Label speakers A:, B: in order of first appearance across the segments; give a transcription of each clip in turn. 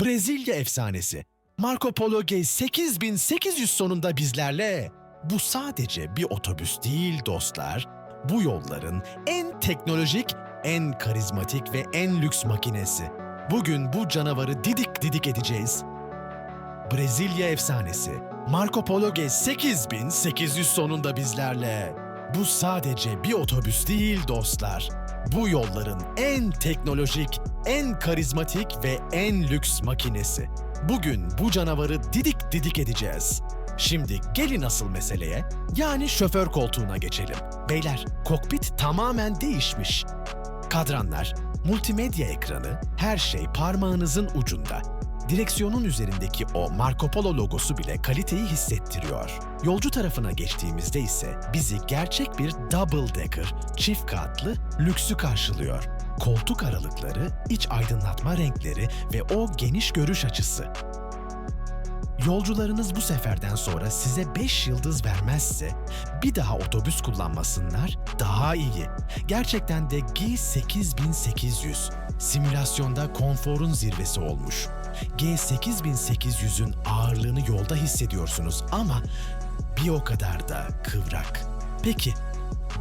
A: Brezilya efsanesi. Marco Polo Gay 8800 sonunda bizlerle. Bu sadece bir otobüs değil dostlar. Bu yolların en teknolojik, en karizmatik ve en lüks makinesi. Bugün bu canavarı didik didik edeceğiz. Brezilya efsanesi. Marco Polo Gay 8800 sonunda bizlerle. Bu sadece bir otobüs değil dostlar. Bu yolların en teknolojik, en karizmatik ve en lüks makinesi. Bugün bu canavarı didik didik edeceğiz. Şimdi gelin asıl meseleye, yani şoför koltuğuna geçelim. Beyler, kokpit tamamen değişmiş. Kadranlar, multimedya ekranı, her şey parmağınızın ucunda. Direksiyonun üzerindeki o Marco Polo logosu bile kaliteyi hissettiriyor. Yolcu tarafına geçtiğimizde ise bizi gerçek bir double decker, çift katlı lüksü karşılıyor. Koltuk aralıkları, iç aydınlatma renkleri ve o geniş görüş açısı. Yolcularınız bu seferden sonra size 5 yıldız vermezse bir daha otobüs kullanmasınlar daha iyi. Gerçekten de G8800 simülasyonda konforun zirvesi olmuş. G8800'ün ağırlığını yolda hissediyorsunuz ama bir o kadar da kıvrak. Peki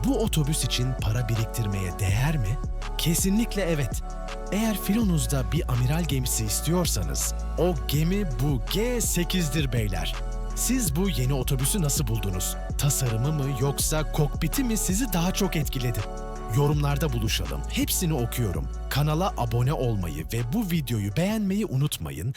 A: bu otobüs için para biriktirmeye değer mi? Kesinlikle evet. Eğer filonuzda bir amiral gemisi istiyorsanız, o gemi bu G8'dir beyler. Siz bu yeni otobüsü nasıl buldunuz? Tasarımı mı yoksa kokpiti mi sizi daha çok etkiledi? Yorumlarda buluşalım. Hepsini okuyorum. Kanala abone olmayı ve bu videoyu beğenmeyi unutmayın